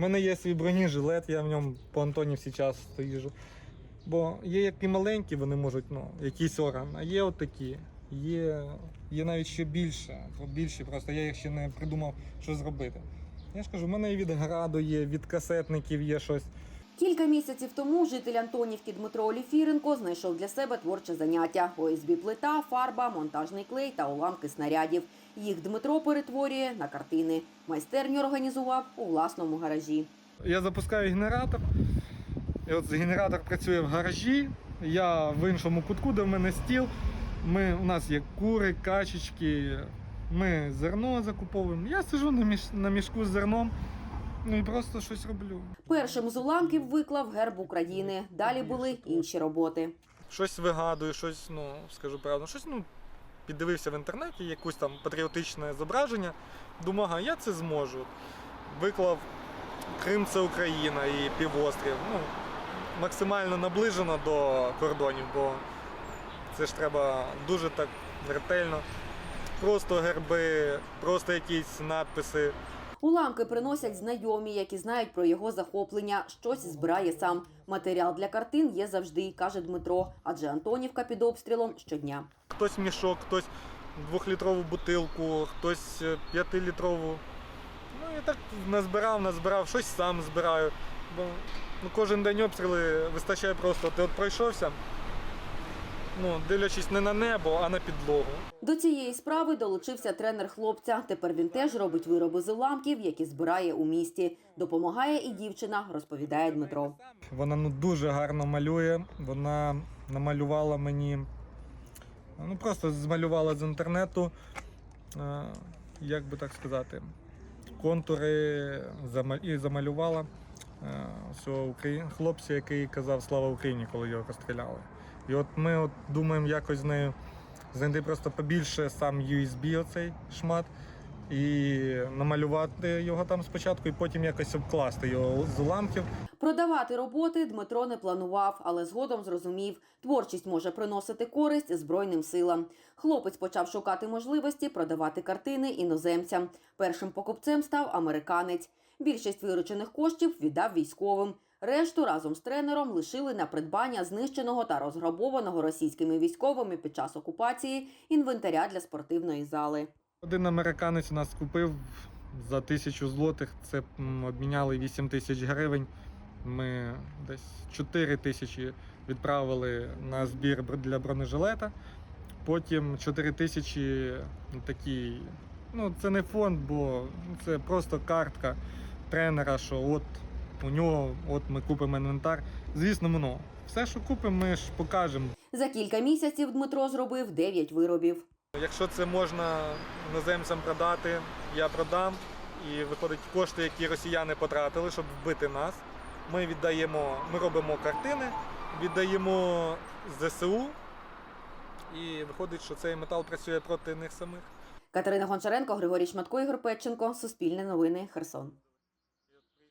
У мене є свій бронежилет, я в ньому по Антонівці часто їжу. Бо є які маленькі, вони можуть, ну, якийсь орган, а є отакі. Є, є навіть ще більше, більше просто я їх ще не придумав, що зробити. Я ж кажу, в мене і від граду є, від касетників є щось. Кілька місяців тому житель Антонівки Дмитро Оліфіренко знайшов для себе творче заняття: ОСБ плита, фарба, монтажний клей та уламки снарядів. Їх Дмитро перетворює на картини. Майстерню організував у власному гаражі. Я запускаю генератор. І от генератор працює в гаражі. Я в іншому кутку, де в мене стіл. Ми, у нас є кури, качечки. Ми зерно закуповуємо. Я сижу на, міш, на мішку з зерном ну і просто щось роблю. Першим з уламків виклав герб України. Далі були інші роботи. Щось вигадую, щось, ну, скажу правду, щось ну, піддивився в інтернеті, якусь там патріотичне зображення. Думаю, ага, я це зможу. Виклав Крим це Україна і півострів. Ну, максимально наближено до кордонів, бо це ж треба дуже так ретельно. Просто герби, просто якісь надписи. Уламки приносять знайомі, які знають про його захоплення. Щось збирає сам. Матеріал для картин є завжди, каже Дмитро, адже Антонівка під обстрілом щодня. Хтось мішок, хтось двохлітрову бутилку, хтось е, п'ятилітрову. Ну і так назбирав, назбирав, щось сам збираю. Бо ну, кожен день обстріли вистачає просто. Ти от пройшовся, ну, дивлячись не на небо, а на підлогу. До цієї справи долучився тренер хлопця. Тепер він теж робить вироби з уламків, які збирає у місті. Допомагає і дівчина, розповідає Дмитро. Вона ну, дуже гарно малює. Вона намалювала мені, ну просто змалювала з інтернету, е, як би так сказати, контури і замалювала е, цього хлопця, який казав Слава Україні, коли його розстріляли. І от ми от думаємо якось з нею знайти просто побільше сам USB оцей шмат. І намалювати його там спочатку, і потім якось обкласти його з уламків. Продавати роботи Дмитро не планував, але згодом зрозумів, творчість може приносити користь Збройним силам. Хлопець почав шукати можливості продавати картини іноземцям. Першим покупцем став американець. Більшість виручених коштів віддав військовим. Решту разом з тренером лишили на придбання знищеного та розграбованого російськими військовими під час окупації інвентаря для спортивної зали. Один американець нас купив за тисячу злотих. Це обміняли 8 тисяч гривень. Ми десь 4 тисячі відправили на збір для бронежилета. Потім 4 тисячі ну, такі. Ну, це не фонд, бо це просто картка тренера, що от у нього от ми купимо інвентар. Звісно, ну, все, що купимо, ми ж покажемо. За кілька місяців Дмитро зробив 9 виробів. Якщо це можна іноземцям продати, я продам. І виходить кошти, які росіяни потратили, щоб вбити нас. Ми віддаємо, ми робимо картини, віддаємо ЗСУ. І виходить, що цей метал працює проти них самих. Катерина Гончаренко, Григорій Шматко, Ігор Петченко. Суспільне новини. Херсон.